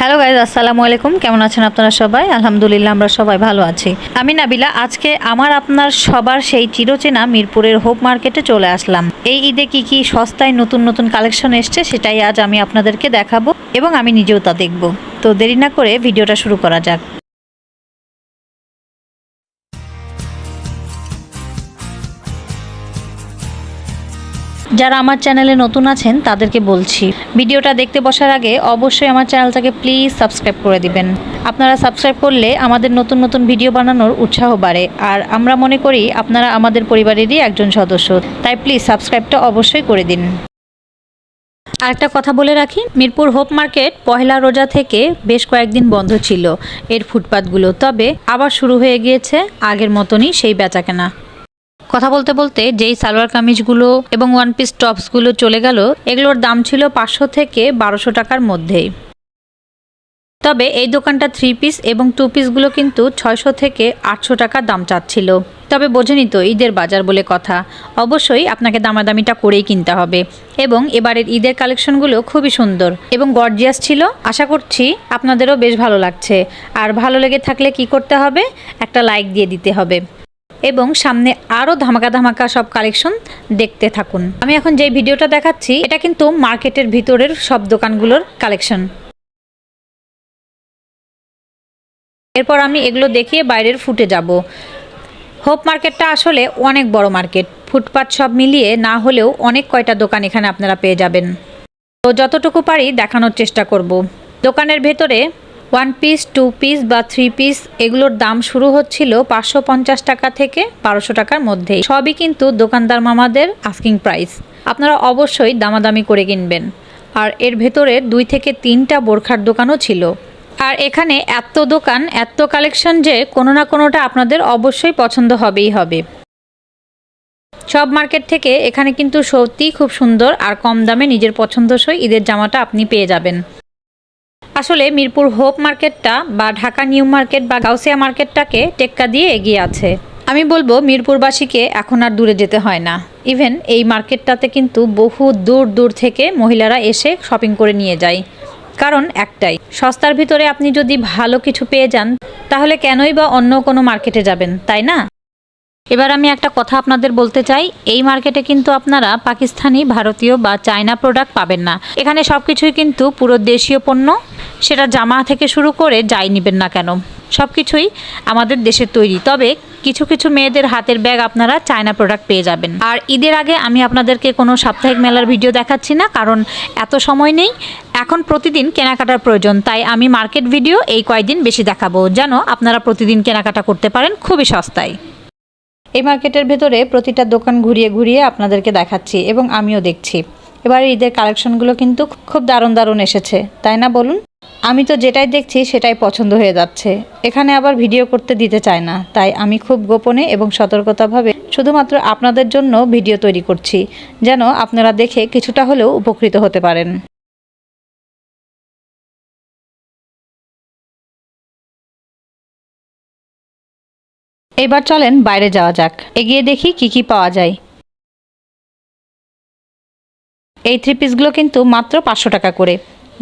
Hello guys আসসালামু আলাইকুম। কেমন আছেন আপনারা সবাই? আলহামদুলিল্লাহ, আমরা সবাই ভালো আছি। আমি নাবিলা, আজকে আমার আপনার সবার সেই চিরচেনা মিরপুরের হোপ মার্কেটে চলে আসলাম। এই ঈদে কি কি সস্তায় নতুন নতুন কালেকশন এসছে সেটাই আজ আমি আপনাদেরকে দেখাবো এবং আমি নিজেও তা দেখব। তো দেরি না করে ভিডিওটা শুরু করা যাক। যারা আমার চ্যানেলে নতুন আছেন, তাদেরকে বলছি, ভিডিওটা দেখতে বসার আগে অবশ্যই আমার চ্যানেলটাকে প্লিজ সাবস্ক্রাইব করে দিবেন। আপনারা সাবস্ক্রাইব করলে আমাদের নতুন নতুন ভিডিও বানানোর উৎসাহ বাড়ে, আর আমরা মনে করি আপনারা আমাদের পরিবারেরই একজন সদস্য, তাই প্লিজ সাবস্ক্রাইবটা অবশ্যই করে দিন। আরেকটা কথা বলে রাখি, মিরপুর হোপ মার্কেট পহেলা রোজা থেকে বেশ কয়েকদিন বন্ধ ছিল এর ফুটপাতগুলো, তবে আবার শুরু হয়ে গিয়েছে আগের মতনই সেই বেচাকেনা। কথা বলতে বলতে যেই সালোয়ার কামিজগুলো এবং ওয়ান পিস টপসগুলো চলে গেল, এগুলোর দাম ছিল পাঁচশো থেকে বারোশো টাকার মধ্যেই তবে এই দোকানটা থ্রি পিস এবং টু পিসগুলো কিন্তু ছয়শো থেকে আটশো টাকা দাম চাচ্ছিল। তবে বোঝেনি তো ঈদের বাজার বলে কথা। অবশ্যই আপনাকে দামাদামিটা করেই কিনতে হবে। এবং এবারের ঈদের কালেকশনগুলো খুবই সুন্দর এবং গর্জিয়াস ছিল। আশা করছি আপনাদেরও বেশ ভালো লাগছে। আর ভালো লেগে থাকলে কি করতে হবে? একটা লাইক দিয়ে দিতে হবে। এবং সামনে আরও ধামাকা ধামাকা সব কালেকশন দেখতে থাকুন। আমি এখন যে ভিডিওটা দেখাচ্ছি, এটা কিন্তু মার্কেটের ভিতরের সব দোকানগুলোর কালেকশন এরপর আমি এগুলো দেখিয়ে বাইরের ফুটে যাব। হোপ মার্কেটটা আসলে অনেক বড় মার্কেট। ফুটপাত সব মিলিয়ে না হলেও অনেক কয়টা দোকান এখানে আপনারা পেয়ে যাবেন। তো যতটুকু পারি দেখানোর চেষ্টা করব। দোকানের ভেতরে ওয়ান পিস টু পিস বা থ্রি পিস এগুলোর দাম শুরু হচ্ছিল পাঁচশো পঞ্চাশ টাকা থেকে বারোশো টাকার মধ্যে সবই কিন্তু দোকানদার মামাদের আস্কিং প্রাইস আপনারা অবশ্যই দামাদামি করে কিনবেন। আর এর ভেতরে দুই থেকে তিনটা বোরখার দোকানও ছিল। আর এখানে এত দোকান, এত কালেকশন যে কোনো না কোনোটা আপনাদের অবশ্যই পছন্দ হবেই হবে। সব মার্কেট থেকে এখানে কিন্তু সত্যিই খুব সুন্দর আর কম দামে নিজের পছন্দসই ঈদের জামাটা আপনি পেয়ে যাবেন। আসলে মিরপুর হোপ মার্কেটটা বা ঢাকা নিউ মার্কেট বা গাউসিয়া মার্কেটটাকে টেক্কা দিয়ে এগিয়ে আছে। আমি বলব মিরপুরবাসীকে এখন আর দূরে যেতে হয় না। ইভেন এই মার্কেটটাতে কিন্তু বহু দূর দূর থেকে মহিলারা এসে শপিং করে নিয়ে যায়। কারণ একটাই, সস্তার ভিতরে আপনি যদি ভালো কিছু পেয়ে যান, তাহলে কেনই বা অন্য কোনো মার্কেটে যাবেন, তাই না? এবার আমি একটা কথা আপনাদের বলতে চাই, এই মার্কেটে কিন্তু আপনারা পাকিস্তানি, ভারতীয় বা চায়না প্রোডাক্ট পাবেন না। এখানে সব কিছুই কিন্তু পুরো দেশীয় পণ্য সেটা জামা থেকে শুরু করে যাই নেবেন না কেন সব কিছুই আমাদের দেশের তৈরি। তবে কিছু কিছু মেয়েদের হাতের ব্যাগ আপনারা চায়না প্রোডাক্ট পেয়ে যাবেন। আর ঈদের আগে আমি আপনাদেরকে কোনো সাপ্তাহিক মেলার ভিডিও দেখাচ্ছি না, কারণ এত সময় নেই। এখন প্রতিদিন কেনাকাটার প্রয়োজন, তাই আমি মার্কেট ভিডিও এই কয়েকদিন বেশি দেখাবো, যেন আপনারা প্রতিদিন কেনাকাটা করতে পারেন খুবই সস্তায়। এই মার্কেটের ভেতরে প্রতিটা দোকান ঘুরিয়ে ঘুরিয়ে আপনাদেরকে দেখাচ্ছি এবং আমিও দেখছি। এবার ঈদের কালেকশনগুলো কিন্তু খুব দারুণ দারুণ এসেছে, তাই না বলুন? আমি তো যেটাই দেখছি সেটাই পছন্দ হয়ে যাচ্ছে। এখানে আবার ভিডিও করতে দিতে চায় না, তাই আমি খুব গোপনে এবং সতর্কতাভাবে শুধুমাত্র আপনাদের জন্য ভিডিও তৈরি করছি, যেন আপনারা দেখে কিছুটা হলেও উপকৃত হতে পারেন। এবার চলেন বাইরে যাওয়া যাক। এগিয়ে দেখি কি কি পাওয়া যায়। এই থ্রি পিসগুলো কিন্তু মাত্র পাঁচশো টাকা করে।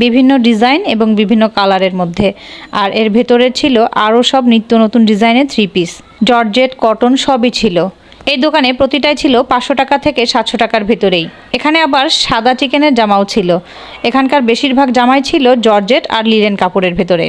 বিভিন্ন ডিজাইন এবং বিভিন্ন কালারের মধ্যে। আর এর ভেতরে ছিল আরও সব নিত্য নতুন ডিজাইনের থ্রি পিস জর্জেট, কটন সবই ছিল। এই দোকানে প্রতিটাই ছিল পাঁচশো টাকা থেকে সাতশো টাকার ভেতরেই। এখানে আবার সাদা চিকেনের জামাও ছিল। এখানকার বেশিরভাগ জামাই ছিল জর্জেট আর লিলেন কাপড়ের ভেতরে।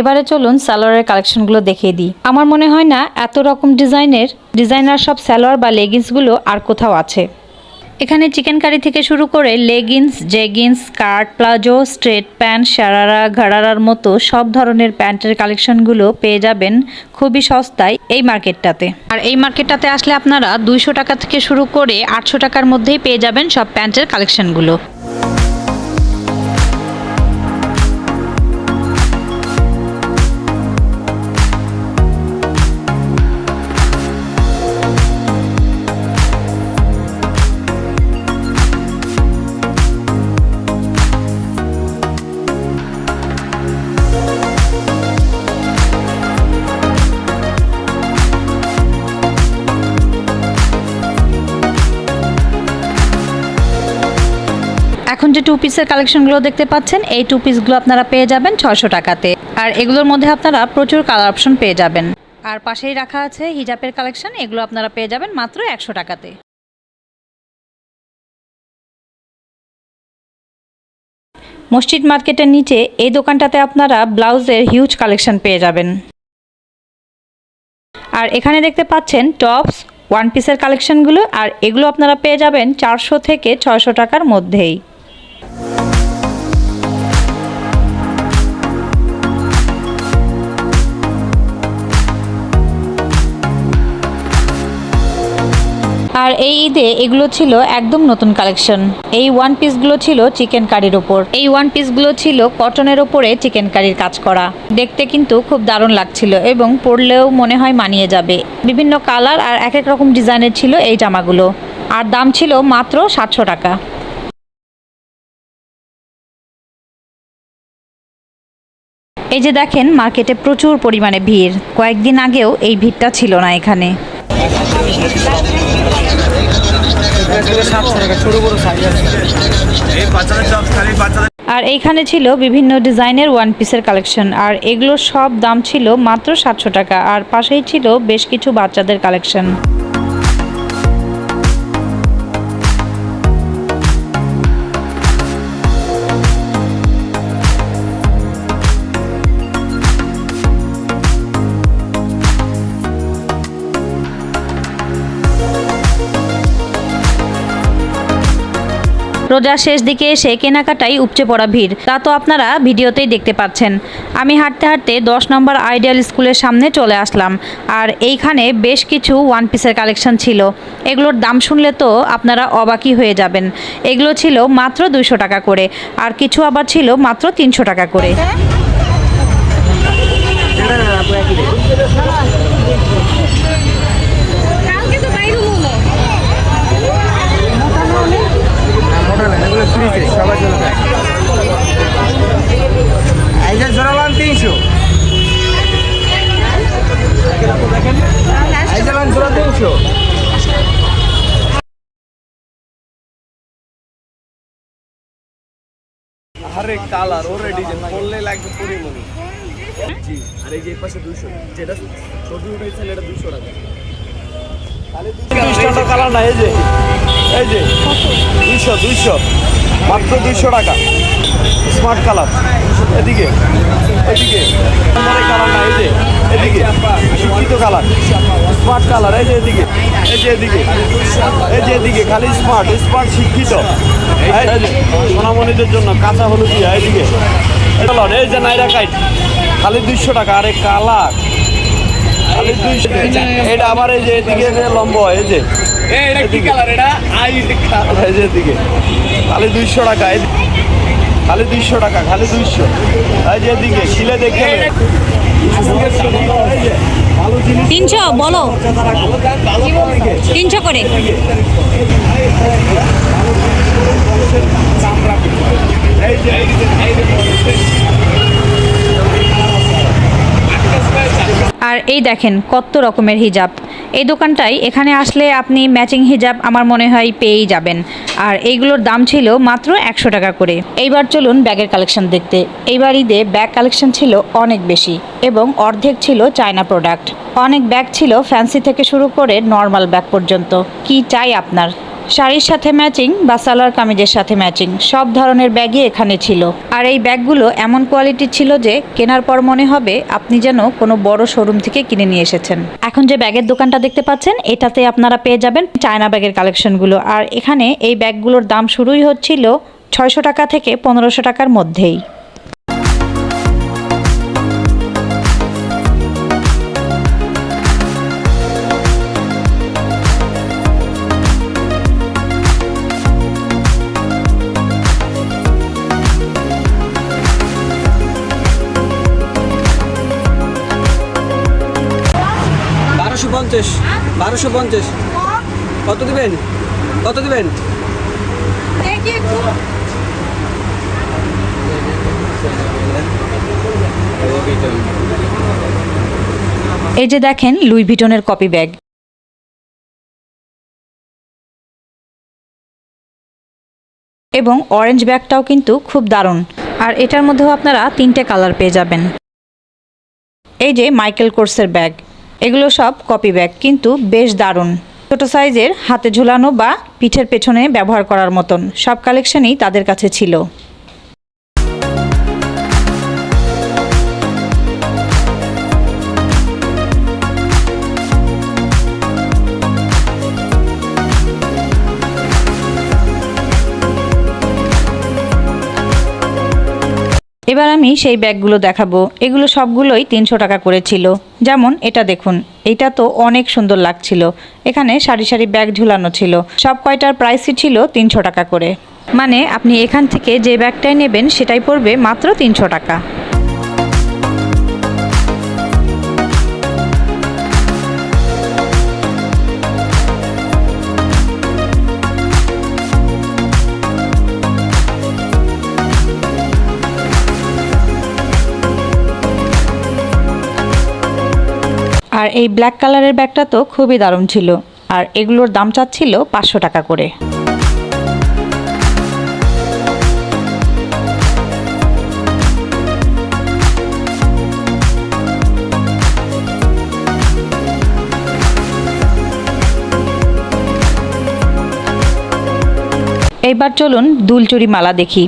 এবারে চলুন সালোয়ারের কালেকশনগুলো দেখিয়ে দিই। আমার মনে হয় না এত রকম ডিজাইনের, ডিজাইনার সব সালোয়ার বা লেগিংসগুলো আর কোথাও আছে। এখানে চিকেন কারি থেকে শুরু করে leggings jeggings skirt, palazzo, straight pant, sharara, ঘাড়ারার মতো সব ধরনের প্যান্টের কালেকশনগুলো পেয়ে যাবেন খুবই সস্তায় এই মার্কেটটাতে। আর এই মার্কেটটাতে আসলে আপনারা দুইশো টাকা থেকে শুরু করে আটশো টাকার মধ্যেই পেয়ে যাবেন সব প্যান্টের কালেকশনগুলো। টু পিসের কালেকশনগুলো দেখতে পাচ্ছেন, এই টু পিসগুলো আপনারা পেয়ে যাবেন ছশো টাকাতে। আর এগুলোর মধ্যে আপনারা প্রচুর কালার অপশন পেয়ে যাবেন। আর পাশেই রাখা আছে হিজাবের কালেকশন এগুলো আপনারা পেয়ে যাবেন মাত্র একশো টাকাতে। মসজিদ মার্কেটের নিচে এই দোকানটাতে আপনারা ব্লাউজের হিউজ কালেকশন পেয়ে যাবেন। আর এখানে দেখতে পাচ্ছেন টপস ওয়ান পিসের কালেকশনগুলো আর এগুলো আপনারা পেয়ে যাবেন চারশো থেকে ছয়শো টাকার মধ্যেই। আর এই ঈদে এগুলো ছিল একদম নতুন কালেকশন। এই ওয়ান পিসগুলো ছিল চিকেন কারির ওপর। এই ওয়ান পিসগুলো ছিল কটনের ওপরে চিকেন কারির কাজ করা। দেখতে কিন্তু খুব দারুণ লাগছিল এবং পরলেও মনে হয় মানিয়ে যাবে। বিভিন্ন কালার আর এক এক রকম ডিজাইনের ছিল এই জামাগুলো। আর দাম ছিল মাত্র সাতশো টাকা। এই যে দেখেন মার্কেটে প্রচুর পরিমাণে ভিড়। কয়েকদিন আগেও এই ভিড়টা ছিল না এখানে। আর এইখানে ছিল বিভিন্ন ডিজাইনের ওয়ান পিসের কালেকশন আর এগুলোর সব দাম ছিল মাত্র সাতশো টাকা। আর পাশেই ছিল বেশ কিছু বাচ্চাদের কালেকশন রোজার শেষ দিকে এসে কেনাকাটাই উপচে পড়া ভিড়। তা তো আপনারা ভিডিওতেই দেখতে পাচ্ছেন। আমি হাঁটতে হাঁটতে দশ নম্বর আইডিয়াল স্কুলের সামনে চলে আসলাম। আর এইখানে বেশ কিছু ওয়ান পিসের কালেকশন ছিল। এগুলোর দাম শুনলে তো আপনারা অবাকই হয়ে যাবেন। এগুলো ছিল মাত্র দুইশো টাকা করে, আর কিছু আবার ছিল মাত্র তিনশো টাকা করে। ফ্রিতে সবাই চলে যায় এই যে জোড়ালাম তিনশো। এই যে জোড়া তিনশো। আরে কালার ওরে ডিজাইন পড়লে লাগবে পুরি মনি জি আর এই যে পাশে দুশো যেটা ছবি উঠেছেন এটা দুশো টাকা। দুইশো কালার না এই যে এই যে। দুইশো দুইশো। মাত্র দুইশো টাকা। স্মার্ট কালার এদিকে এদিকে। কালার না, এই যে, এদিকে। শিক্ষিত কালার স্মার্ট কালার এই যে এদিকে, এই যে এদিকে। এই যে এদিকে, খালি স্মার্ট স্মার্ট শিক্ষিত। সোনামণিদের জন্য কাঁচা হলুদ দিয়া কালার এই যে নাইরা কাইট। খালি দুইশো টাকা, আরে কালার খালি দুইশো এটা আবার এই যে এদিকে লম্ব, এই যে। খালি দুইশো টাকা এই খালি দুইশো টাকা খালি দুইশো। এই যে এদিকে শিলে দেখে তিনশো বলো। তিনশো করে। আর এই দেখেন কত রকমের হিজাব। এই দোকানটাই। এখানে আসলে আপনি ম্যাচিং হিজাব আমার মনে হয় পেয়েই যাবেন। আর এইগুলোর দাম ছিল মাত্র একশো টাকা করে। এইবার চলুন ব্যাগের কালেকশন দেখতে। এইবার ঈদে ব্যাগ কালেকশন ছিল অনেক বেশি এবং অর্ধেক ছিল চায়না প্রোডাক্ট অনেক ব্যাগ ছিল ফ্যান্সি থেকে শুরু করে নর্মাল ব্যাগ পর্যন্ত। কি চাই আপনার? শাড়ির সাথে ম্যাচিং বা সালোয়ার কামিজের সাথে ম্যাচিং, সব ধরনের ব্যাগই এখানে ছিল। আর এই ব্যাগগুলো এমন কোয়ালিটির ছিল যে, কেনার পর মনে হবে আপনি যেন কোনো বড় শোরুম থেকে কিনে নিয়ে এসেছেন। এখন যে ব্যাগের দোকানটা দেখতে পাচ্ছেন, এটাতে আপনারা পেয়ে যাবেন চায়না ব্যাগের কালেকশনগুলো। আর এখানে এই ব্যাগগুলোর দাম শুরুই হচ্ছিল ছয়শো টাকা থেকে পনেরোশো টাকার মধ্যেই। পঞ্চাশ, বারোশো পঞ্চাশ। কত দিবেন? কত দিবেন? এই যে দেখেন লুই ভিটনের কপি ব্যাগ। এবং অরেঞ্জ ব্যাগটাও কিন্তু খুব দারুণ। আর এটার মধ্যেও আপনারা তিনটে কালার পেয়ে যাবেন। এই যে মাইকেল কোর্সের ব্যাগ। এগুলো সব কপি ব্যাগ কিন্তু বেশ দারুণ। ছোটো সাইজের হাতে ঝুলানো বা পিঠের পেছনে ব্যবহার করার মতন। সব কালেকশনই তাদের কাছে ছিল। এবার আমি সেই ব্যাগগুলো দেখাবো। এগুলো সবগুলোই তিনশো টাকা করেছিল যেমন এটা দেখুন, এটা তো অনেক সুন্দর লাগছিল। এখানে সারি সারি ব্যাগ ঝুলানো ছিল। সব কয়টার প্রাইসই ছিল তিনশো টাকা করে। মানে আপনি এখান থেকে যে ব্যাগটাই নেবেন সেটাই পড়বে মাত্র তিনশো টাকা। আর এই ব্ল্যাক কালারের ব্যাগটা তো খুবই দারুণ ছিল। আর এগুলোর দাম চাচ্ছিল পাঁচশো টাকা করে। এইবার চলুন দুলচুরি মালা দেখি।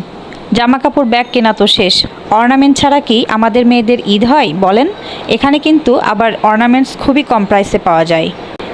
জামা কাপড় ব্যাগ কেনা তো শেষ। অর্নামেন্ট ছাড়া কি আমাদের মেয়েদের ঈদ হয়? বলেন। এখানে কিন্তু আবার অর্নামেন্টস খুবই কম প্রাইসে পাওয়া যায়।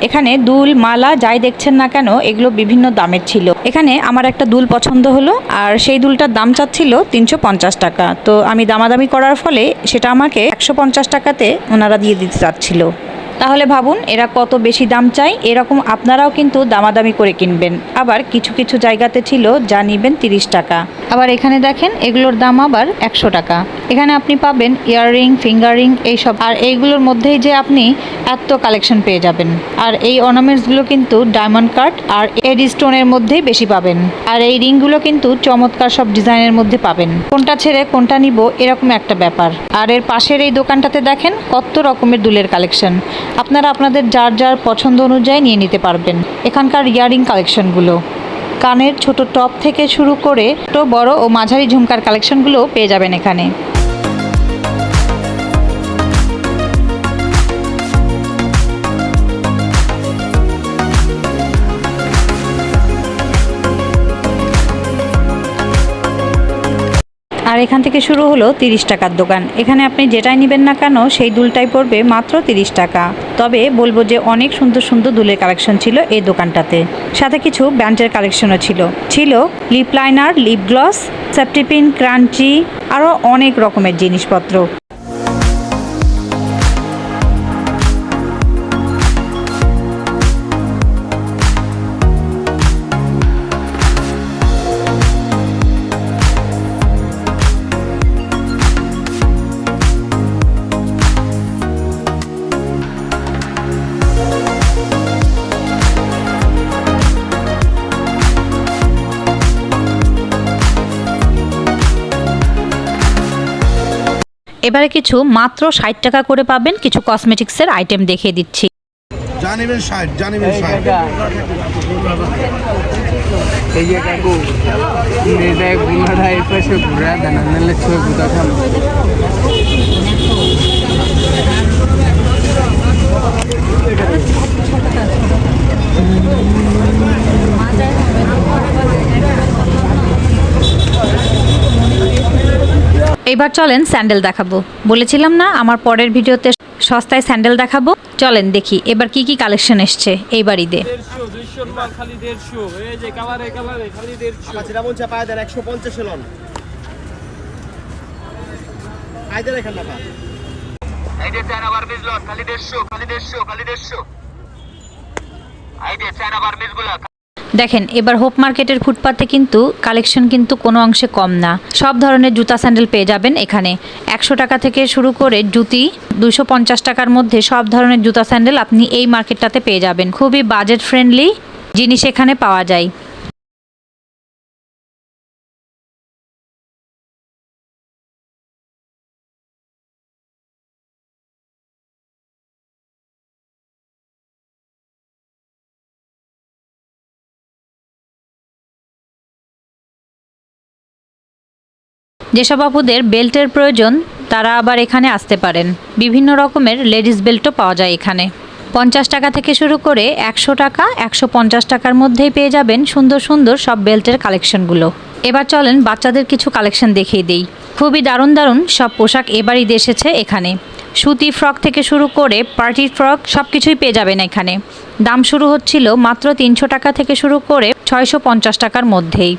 এখানে দুল, মালা, যাই দেখছেন না কেন, এগুলো বিভিন্ন দামের ছিল। এখানে আমার একটা দুল পছন্দ হলো, আর সেই দুলটার দাম চাচ্ছিল তিনশো পঞ্চাশ টাকা। তো আমি দামাদামি করার ফলে সেটা আমাকে একশো পঞ্চাশ টাকাতে ওনারা দিয়ে দিতে চাচ্ছিল। তাহলে ভাবুন, এরা কত বেশি দাম চাই এরকম আপনারাও কিন্তু দামাদামি করে কিনবেন। আবার কিছু কিছু জায়গাতে ছিল, যা নিবেন তিরিশ টাকা। আবার এখানে দেখেন, এগুলোর দাম আবার একশো টাকা। এখানে আপনি পাবেন ইয়াররিং, ফিঙ্গারিং এইসব। আর এইগুলোর মধ্যেই যে আপনি এত কালেকশন পেয়ে যাবেন। আর এই অর্নামেন্টসগুলো কিন্তু ডায়মন্ড কাট আর এডি স্টোনের মধ্যেই বেশি পাবেন। আর এই রিংগুলো কিন্তু চমৎকার সব ডিজাইনের মধ্যে পাবেন। কোনটা ছেড়ে কোনটা নিব, এরকম একটা ব্যাপার। আর এর পাশের এই দোকানটাতে দেখেন, কত রকমের দুলের কালেকশন। আপনারা আপনাদের যার যার পছন্দ অনুযায়ী নিয়ে নিতে পারবেন। এখানকার ইয়ারিং কালেকশনগুলো। কানের ছোট টপ থেকে শুরু করে ছোট, বড় ও মাঝারি ঝুমকার কালেকশনগুলো পেয়ে যাবেন এখানে। আর এখান থেকে শুরু হলো তিরিশ টাকার দোকান। এখানে আপনি যেটাই নেবেন না কেন, সেই দুলটাই পড়বে মাত্র তিরিশ টাকা। তবে বলব যে অনেক সুন্দর সুন্দর দুলের কালেকশন ছিল এই দোকানটাতে। সাথে কিছু ব্যান্ডের কালেকশনও ছিল। ছিল lip liner lip gloss safety pin scrunchie আরও অনেক রকমের জিনিসপত্র। এবারে কিছু মাত্র ষাট টাকা করে পাবেন কিছু কসমেটিক্সের আইটেম দেখিয়ে দিচ্ছি। জানিবেন ষাট জানিবেন ষাট। এই যে কাকু এই পাশে ঘুরা দেন নাহলে ছয় এবার চলেন স্যান্ডেল দেখাবো। বলেছিলাম না আমার পরের ভিডিওতে সস্তায় স্যান্ডেল দেখাবো। চলেন দেখি এবার কি কি কালেকশন এসছে এই খালি দেড়শো। খালি দেড়শো। খালি দেড়শো চায়না বার্মিজগুলা দেখেন, এবার হোপ মার্কেটের ফুটপাতে কিন্তু কালেকশন কিন্তু কোনো অংশে কম না। সব ধরনের জুতা স্যান্ডেল পেয়ে যাবেন এখানে। একশো টাকা থেকে শুরু করে জুতি দুশো পঞ্চাশ টাকার মধ্যে সব ধরনের জুতা স্যান্ডেল আপনি এই মার্কেটটাতে পেয়ে যাবেন। খুবই বাজেট ফ্রেন্ডলি জিনিস এখানে পাওয়া যায়। যেসব আপুদের বেল্টের প্রয়োজন, তারা আবার এখানে আসতে পারেন। বিভিন্ন রকমের লেডিস বেল্টও পাওয়া যায় এখানে। পঞ্চাশ টাকা থেকে শুরু করে একশো টাকা, একশো পঞ্চাশ টাকার মধ্যেই পেয়ে যাবেন সুন্দর সুন্দর সব বেল্টের কালেকশনগুলো। এবার চলেন বাচ্চাদের কিছু কালেকশন দেখিয়ে দিই। খুবই দারুণ দারুণ সব পোশাক এবার ঈদ এসেছে এখানে। সুতি ফ্রক থেকে শুরু করে পার্টি ফ্রক সব কিছুই পেয়ে যাবেন এখানে। দাম শুরু হচ্ছিল মাত্র তিনশো টাকা থেকে শুরু করে ছয়শো পঞ্চাশ টাকার মধ্যেই।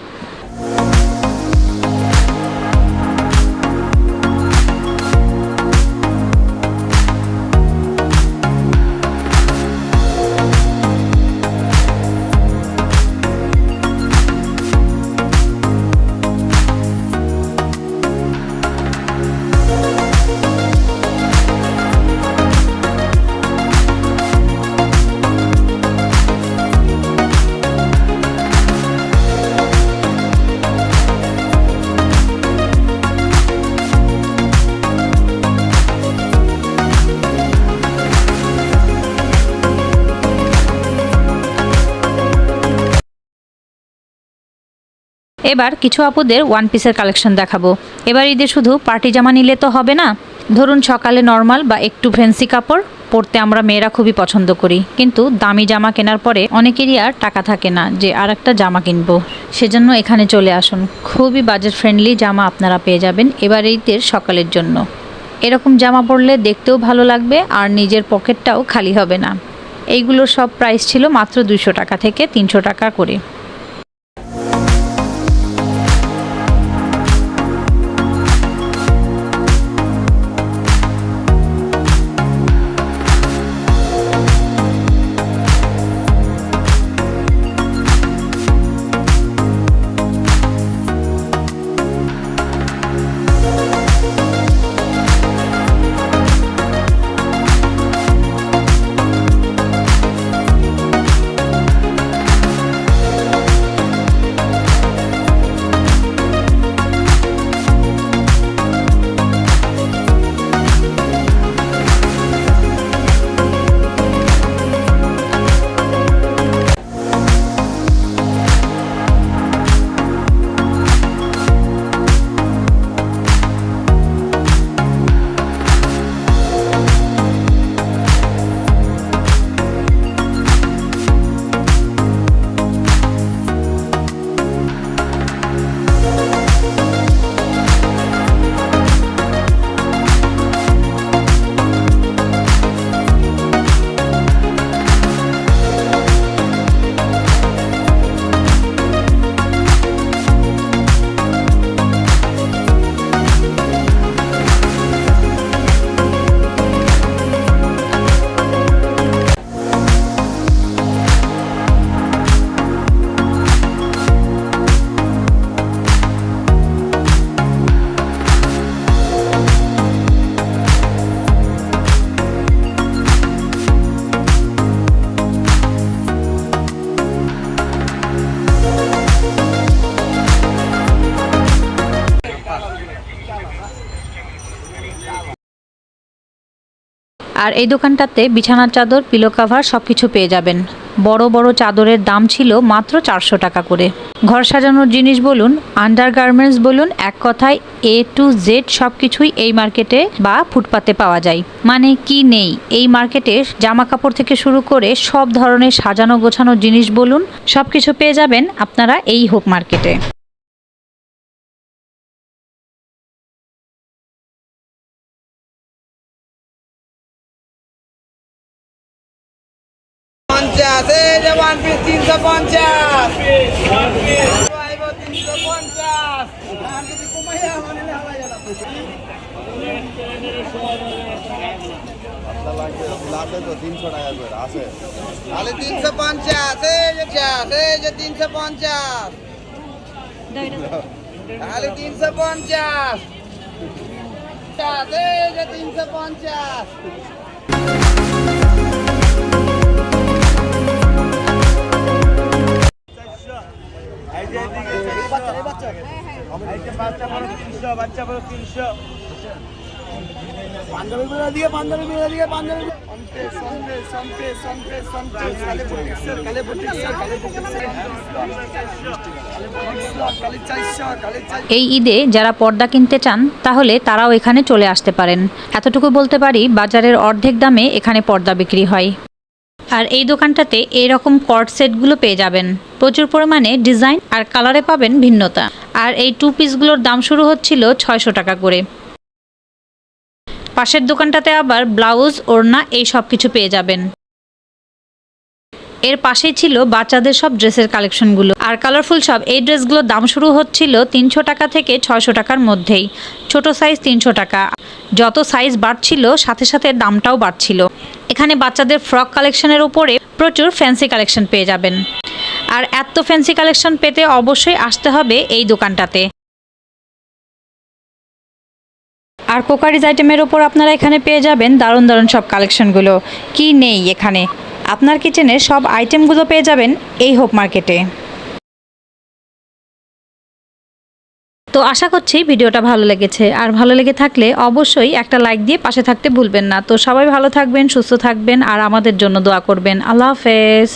এবার কিছু আপুদের ওয়ান পিসের কালেকশন দেখাবো। এবার ঈদে শুধু পার্টি জামা নিলে তো হবে না। ধরুন সকালে নর্মাল বা একটু ফ্যান্সি কাপড়, পরতে আমরা মেয়েরা খুবই পছন্দ করি। কিন্তু দামি জামা কেনার পরে অনেকেরই আর টাকা থাকে না যে আর একটা জামা কিনবো। সেজন্য এখানে চলে আসুন। খুবই বাজেট ফ্রেন্ডলি জামা আপনারা পেয়ে যাবেন এবার ঈদের সকালের জন্য। এরকম জামা পরলে দেখতেও ভালো লাগবে, আর নিজের পকেটটাও খালি হবে না। এইগুলোর সব প্রাইস ছিল মাত্র দুশো টাকা থেকে তিনশো টাকা করে। আর এই দোকানটাতে বিছানার চাদর পিলো কাভার সব কিছু পেয়ে যাবেন। বড় বড় চাদরের দাম ছিল মাত্র চারশো টাকা করে। ঘর সাজানোর জিনিস বলুন আন্ডার গার্মেন্টস বলুন, এক কথায় এ টু জেড সব কিছুই এই মার্কেটে বা ফুটপাতে পাওয়া যায়। মানে কি নেই? এই মার্কেটে জামা কাপড় থেকে শুরু করে সব ধরনের সাজানো গোছানো জিনিস বলুন সব কিছু পেয়ে যাবেন আপনারা এই হোপ মার্কেটে। ওয়ান পিস তিনশো পঞ্চাশ। তিনশো পঞ্চাশ। তাহলে তিনশো পঞ্চাশ যে তিনশো পঞ্চাশ তাহলে তিনশো পঞ্চাশ এই যে তিনশো পঞ্চাশ। বড় তিনশো বড় তিনশো পাঞ্জাবি এই ঈদে যারা পর্দা কিনতে চান তাহলে তারাও এখানে চলে আসতে পারেন। এতটুকু বলতে পারি বাজারের অর্ধেক দামে এখানে পর্দা বিক্রি হয়। আর এই দোকানটাতে এইরকম কর্ড সেটগুলো পেয়ে যাবেন। প্রচুর পরিমাণে ডিজাইন আর কালারে পাবেন ভিন্নতা। আর এই টু পিসগুলোর দাম শুরু হচ্ছিল ছয়শো টাকা করে। পাশের দোকানটাতে আবার ব্লাউজ ওড়না এই সব কিছু পেয়ে যাবেন। এর পাশেই ছিল বাচ্চাদের সব ড্রেসের কালেকশনগুলো আর কালারফুল সব এই ড্রেসগুলোর দাম শুরু হচ্ছিল তিনশো টাকা থেকে ছয়শো টাকার মধ্যেই। ছোট সাইজ তিনশো টাকা। যত সাইজ বাড়ছিল, সাথে সাথে দামটাও বাড়ছিল। এখানে বাচ্চাদের ফ্রক কালেকশনের উপরে প্রচুর ফ্যান্সি কালেকশন পেয়ে যাবেন। আর এত ফ্যান্সি কালেকশন পেতে অবশ্যই আসতে হবে এই দোকানটাতে। আর কোকারিজ আইটেমের ওপর আপনারা এখানে পেয়ে যাবেন দারুণ দারুণ সব কালেকশনগুলো। কি নেই এখানে? আপনার কিচেনের সব আইটেমগুলো পেয়ে যাবেন এই হোপ মার্কেটে। তো আশা করছি ভিডিওটা ভালো লেগেছে। আর ভালো লেগে থাকলে অবশ্যই একটা লাইক দিয়ে পাশে থাকতে ভুলবেন না। তো সবাই ভালো থাকবেন, সুস্থ থাকবেন, আর আমাদের জন্য দোয়া করবেন। আল্লাহ হাফেজ।